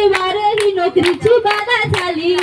नोकरीची बाधा झाली.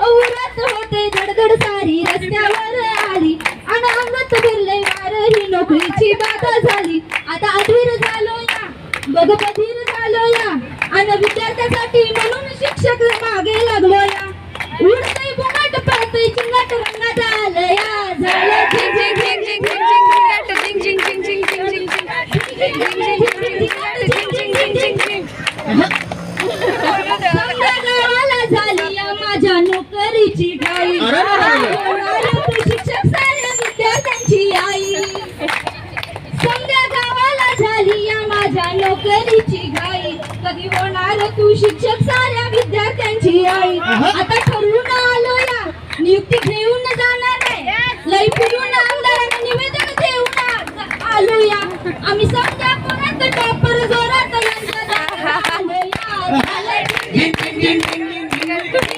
औरत होते धडधड सारी रस्त्यावर आली. आणि अंगत बिरले वार ही नोकरीची बाधा झाली. आता अधीर झालो या बघ झालो या आणि विद्यार्थ्यासाठी म्हणून शिक्षक मागे लागलो या उडते बुमाट पळतय चिंगट रंगाचा होणार तू शिक्षक साऱ्या विद्यार्थ्यांची आई. समजा गावाला झाली या माझ्या नोकरीची घाई. कधी होणार तू शिक्षक साऱ्या विद्यार्थ्यांची आई. आता ठरवून आलो या. नियुक्ती घेऊन जाणार आहे. लई फिरून आमदारांना निवेदन देऊन आलो या. आम्ही समजा कोणाचं टॉपर जोरात. झालं